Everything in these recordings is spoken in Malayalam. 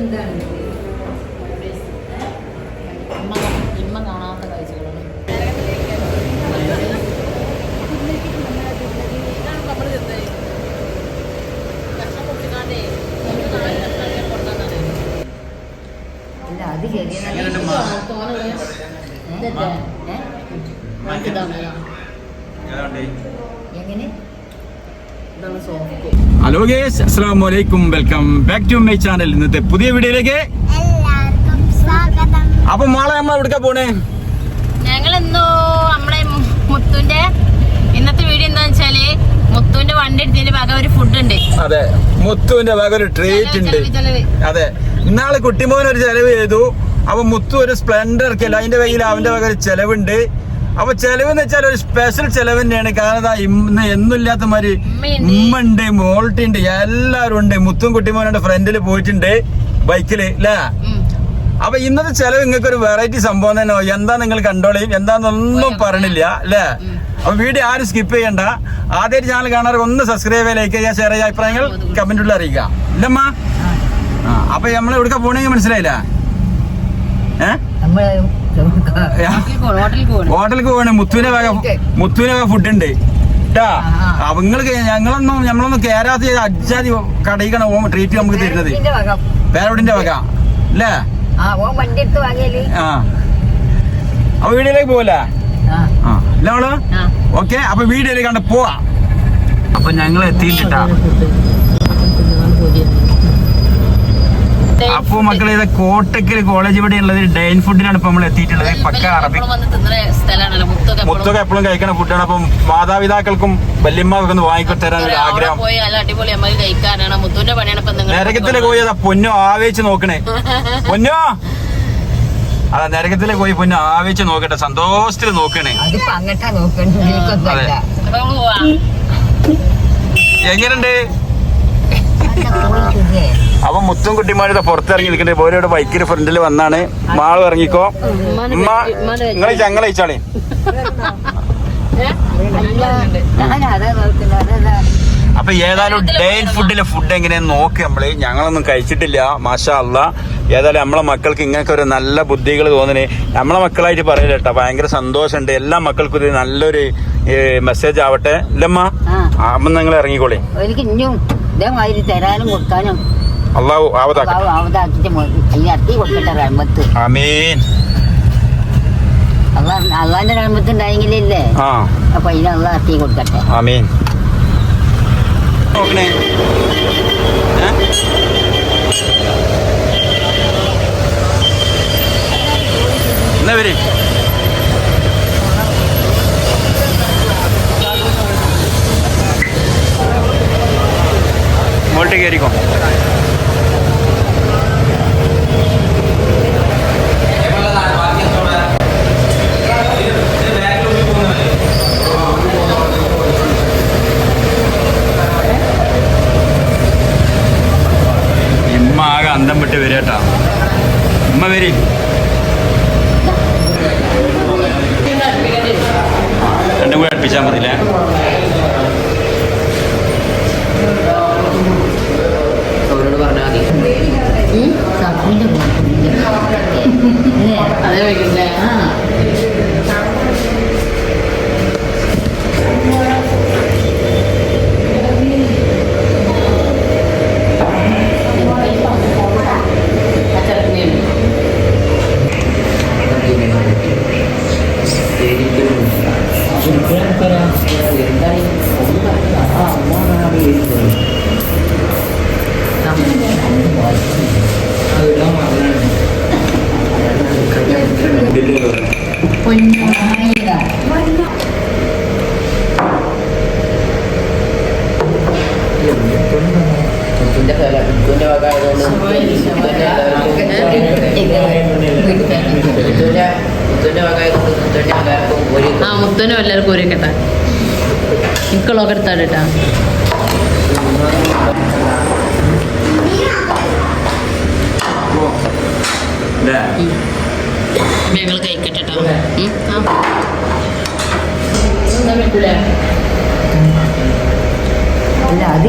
എന്താണ്? ഇമ്മ കാണാത്ത കാഴ്ചകളാണ്. അല്ല അത് ശരിയാണ് എങ്ങനെ? ഹലോ ഗേസ് അസ്സാം വലൈക്കും welcome back to my channel ഇന്നത്തെ പുതിയ വീഡിയോയിലേക്ക് എല്ലാവർക്കും സ്വാഗതം. അപ്പൊ മോളെ നമ്മൾ എവിടെ പോണേ? ഞങ്ങൾ ഇന്നോ നമ്മളെ മുത്തുന്റെ ഇന്നത്തെ വീഡിയോ എന്താന്ന് വെച്ചാൽ മുത്തുവിന്റെ വണ്ടി എടുത്തതിന്റെ ഭാഗം ഒരു ഫുഡ് ഉണ്ട്. അതെ മുത്തുവിന്റെ ഭാഗം ഒരു ട്രീറ്റ് ഉണ്ട്. അതെ ഇന്നാൾ കുട്ടിമോൻ ഒരു ചെലവ് ചെയ്തു. അപ്പൊ മുത്തു ഒരു സ്പ്ലെൻഡർ ഇറക്കിയല്ല അതിന്റെ കയ്യിൽ അവന്റെ ഭാഗം ഒരു ചെലവുണ്ട്. അപ്പൊ ചെലവ് എന്ന് വെച്ചാൽ ഒരു സ്പെഷ്യൽ ചെലവ് തന്നെയാണ്. കാരണം ഇന്ന് എന്നില്ലാത്ത മാതിരി ഉമ്മണ്ട് ഉമ്മ മോൾട്ടി ഉണ്ട് എല്ലാവരും ഉണ്ട്. മുത്തും കുട്ടിമോനുണ്ട് ഫ്രണ്ടിൽ പോയിട്ടുണ്ട് ബൈക്കിൽ അല്ലേ. അപ്പൊ ഇന്നത്തെ ചെലവ് നിങ്ങൾക്ക് ഒരു വെറൈറ്റി സംഭവം തന്നെ. എന്താ നിങ്ങൾ കണ്ടോളിയും എന്താന്നൊന്നും പറഞ്ഞില്ല അല്ലേ അപ്പൊ വീഡിയോ ആരും സ്കിപ്പ് ചെയ്യണ്ട. ആദ്യമായിട്ട് ചാനൽ കാണാറ് ഒന്ന് സബ്സ്ക്രൈബ് ചെയ്യുക ലൈക്ക് ചെയ്യുക ഷെയർ ചെയ്യുക അഭിപ്രായങ്ങൾ കമന്റിൽ അറിയിക്കുക. ഇല്ലമ്മ? ആ. അപ്പൊ നമ്മൾ എവിടെ പോണെങ്കിൽ മനസ്സിലായില്ല? ഏഹ് ഹോട്ടലിൽ പോവാണ് പോകണം. മുത്തുവിനെ വക മുത്തുവിനെ വക ഫുഡ് ഉണ്ട് ട്ടാ അപ്പൊ നിങ്ങൾക്ക് ഞങ്ങളൊന്നും ഞമ്മളൊന്നും കേരാത്ത അജ്ജാതി കടയിക്കാണ് ഓ ട്രീറ്റ് നമുക്ക് തരുന്നത്. പേരോടിന്റെ വക. അല്ലേ ആ അപ്പൊ വീഡിയോയിലേക്ക് പോവല്ലേ? ആ. ഓക്കെ അപ്പൊ വീഡിയോയിലേക്ക് കണ്ട് പോവാ. അപ്പൊ ഞങ്ങൾ എത്തിയിട്ടാ അപ്പൊ മക്കളെ ഇത് കോട്ടക്കൽ കോളേജ് ഇവിടെ ഉള്ളത് ഡൈൻ ഫുഡിനാണ് ഇപ്പൊ നമ്മൾ എത്തിയിട്ടുള്ളത്. പക്ക അറബി മുത്തൊക്കെ എപ്പോഴും കഴിക്കണ ഫുഡാണ് അപ്പം മാതാപിതാക്കൾക്കും വല്യമ്മക്കൊക്കെ ഒന്ന് വാങ്ങിക്കൊടുത്തരാൻ ഒരു ആഗ്രഹം. നരകത്തിലെ പോയി അതാ പൊന്നോ ആവേശിച്ച് നോക്കണേ. പൊന്നോ! അതാ നരകത്തിൽ പോയി പൊന്നോ ആവേശിച്ച് നോക്കട്ടെ. സന്തോഷത്തിൽ നോക്കണേ. എങ്ങനെയുണ്ട് അപ്പൊ മുത്തും കുട്ടിമാരുടെ പുറത്തിറങ്ങി നിൽക്കണ്ടേ ഓരോടെ ബൈക്കിന് ഫ്രണ്ടിൽ വന്നാണ്. മാൾ ഇറങ്ങിക്കോ. നിങ്ങൾ ചങ്ങല അയച്ചാളേ. അപ്പൊ ഏതായാലും ഡേ ഫുഡിലെ ഫുഡ് എങ്ങനെയാന്ന് നോക്ക് നമ്മൾ. ഞങ്ങളൊന്നും കഴിച്ചിട്ടില്ല മാഷാ അല്ല ഏതായാലും നമ്മളെ മക്കൾക്ക് ഇങ്ങനൊക്കെ ഒരു നല്ല ബുദ്ധികൾ തോന്നണേ നമ്മളെ മക്കളായിട്ട് പറയില്ല കേട്ടോ ഭയങ്കര സന്തോഷമുണ്ട്. എല്ലാ മക്കൾക്കും ഇത് നല്ലൊരു മെസ്സേജ് ആവട്ടെ. ഇല്ലമ്മ അമ്മ നിങ്ങൾ ഇറങ്ങിക്കോളേ. എനിക്ക് ഇനിയും ഇതേമാതിരി തരാനും കൊടുക്കാനും അള്ളാഹു ആവതാക്ക അവതാക്കിട്ട് ഈ അത്തി കൊടുക്കട്ടെ റഹ്മത്ത് അമീൻ അള്ളാ അള്ളാന്റെ റഹ്മത്ത് ഉണ്ടായെങ്കിലല്ലേ ആ അപ്പൊ ഇതിന് അള്ളാ അത്തി കൊടുക്കട്ടെ അമീൻ നോക്കണേ ഏ? എന്നാ വരി മുകളിട്ട് കയറിക്കോ അന്തം വിട്ട് വരട്ടാ ഉമ്മ വരി. രണ്ടും കൂടെ അടുപ്പിച്ചാൽ മതില്ലേ അവരോട് പറഞ്ഞാൽ മതി. അല്ലേ അതേ വയ്ക്കില്ലേ ആ ആ മുത്തനും എല്ലാവർക്കും ഒരു കേട്ടാ കേട്ടാ. ഞങ്ങൾ കഴിക്കട്ടെ കേട്ടോ പറ്റൂലേ? അല്ല അത്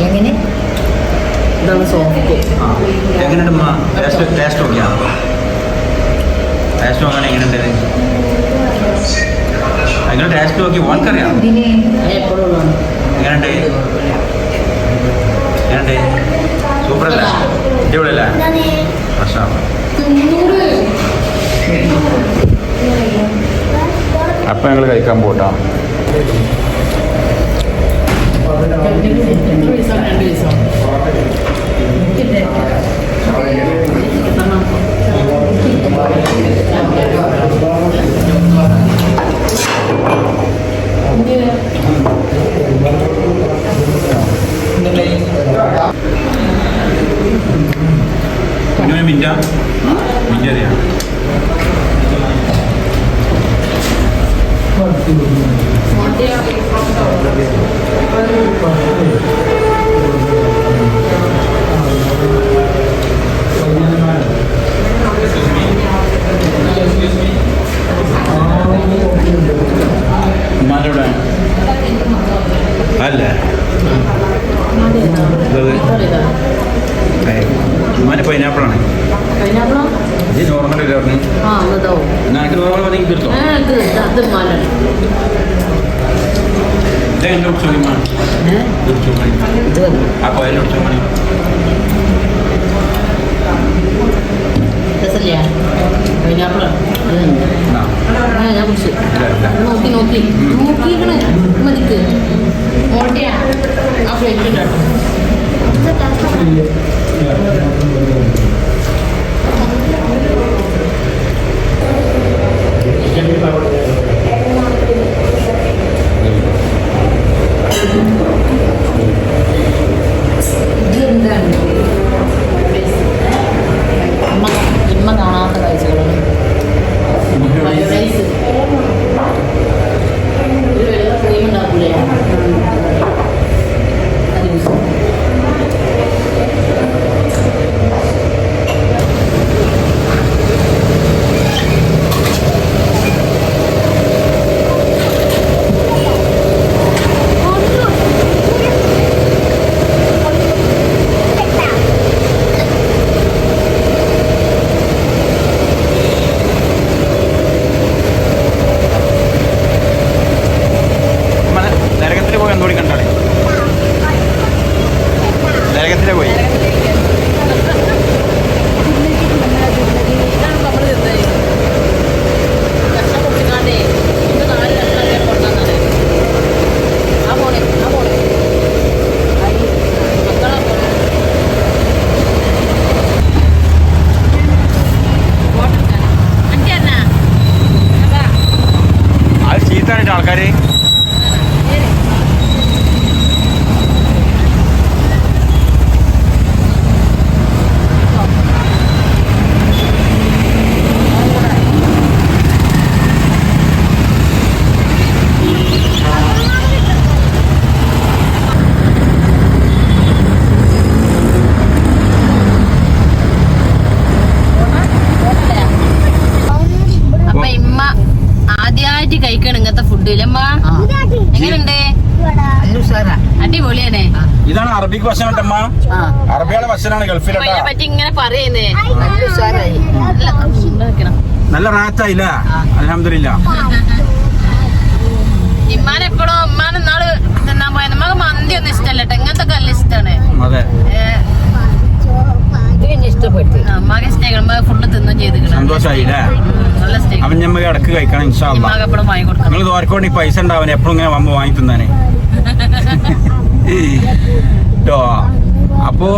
എങ്ങനെ? ഇതാണ് സോഫ്റ്റ് ആ. എങ്ങനെയുണ്ട് ടേസ്റ്റ് ടേസ്റ്റ് നോക്കിയാ? ടേസ്റ്റ് നോക്കാൻ എങ്ങനെയുണ്ട് നിങ്ങൾ ടേസ്റ്റ് നോക്കി? ഓൾക്കറിയാം എപ്പോഴും എങ്ങനെയുണ്ട് എങ്ങനെയുണ്ട് സൂപ്പർ അടിപൊളിയല്ല? അടിപൊളിയല്ലേ പ്രശ്നം അപ്പം ഞങ്ങൾ കഴിക്കാൻ പോട്ടാ. പിന്നെ അല്ലേ. ഉമ്മാന്റെ പൈനാപ്പിളാണ് ഇത് നോർമൽ ഇല്ല പറഞ്ഞു? ആ അതാവും എനിക്ക് നോർമൽ മതി തീർത്തോ? അത് മാലാണ് ഇത് എന്റെ ഉച്ച മണി. ആ കോയലിന്റെ ഉച്ച മണി. Ready? അറബിക്ക് ഭക്ഷണം ഉണ്ടമ്മ ആ. അറബിയുടെ ഭക്ഷണമാണ് ഗൾഫിലട്ടാ. ഇങ്ങനെ പറയുന്നേ. നല്ല റാറ്റായില്ല അലഹമില്ല ഇമ്മാനെപ്പോഴും ഉമ്മാനെ നാൾ തിന്നാൻ പോയ നമുക്ക് മന്തി ഒന്നും ഇഷ്ടമല്ല ഇങ്ങനത്തെ കല്ല് ഇഷ്ടമാണ് അതെ. ഇഷ്ടപ്പെട്ടു. ഫുള്ള് തിന്നും അവൻ ഞമ്മക്ക് ഇടയ്ക്ക് കഴിക്കണം ഇൻഷാല്ല നിങ്ങൾ ദോരക്കോണ്ടി പൈസ ഉണ്ടാവൻ എപ്പോഴും ഇങ്ങനെ വമ്പ് വാങ്ങി തിന്നാനേ. ട്ടോ. അപ്പോ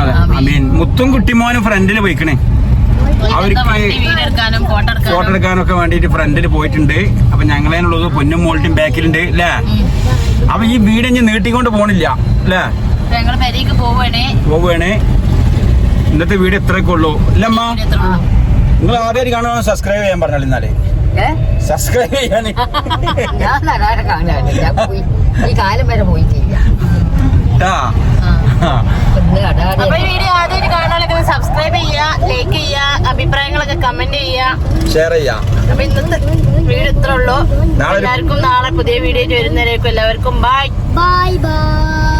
അതെ ഐ മീൻ മുത്തും കുട്ടിമോനും ഫ്രണ്ടിൽ പോയിക്കണേ. അവർക്ക് ഫോട്ടോ ഫോട്ടോ എടുക്കാനും. എടുക്കാനൊക്കെ വേണ്ടിട്ട് ഫ്രണ്ടിൽ പോയിട്ടുണ്ട്. അപ്പൊ ഞങ്ങളതിനുള്ളത് പൊന്നും മോൾട്ടും ബാക്കിലുണ്ട് അല്ലേ അപ്പൊ ഈ വീട് ഇനി നീട്ടിക്കൊണ്ട് പോണില്ല അല്ലേ പോവുകയാണേ ഇന്നത്തെ വീട് ഇത്രയൊക്കെ ഉള്ളൂ. ഇല്ലമ്മ നിങ്ങൾ ആദ്യമായിട്ട് കാണുമ്പോൾ സബ്സ്ക്രൈബ് ചെയ്യാൻ പറഞ്ഞാൽ എന്നാലേ സബ്സ്ക്രൈബ് ചെയ്യാൻ ഈ കാലം വരെ പോയിട്ടില്ല. കാണാനൊക്കെ സബ്സ്ക്രൈബ് ചെയ്യുക ലൈക്ക് ചെയ്യുക അഭിപ്രായങ്ങളൊക്കെ കമന്റ് ചെയ്യുക. ഷെയർ ചെയ്യാം. അപ്പൊ ഇന്നത്തെ വീഡിയോ ഇത്ര ഉള്ളൂ. നാളെ എല്ലാവർക്കും നാളെ പുതിയ വീഡിയോ വരുന്നവരേക്കും എല്ലാവർക്കും ബൈ ബൈ ബൈ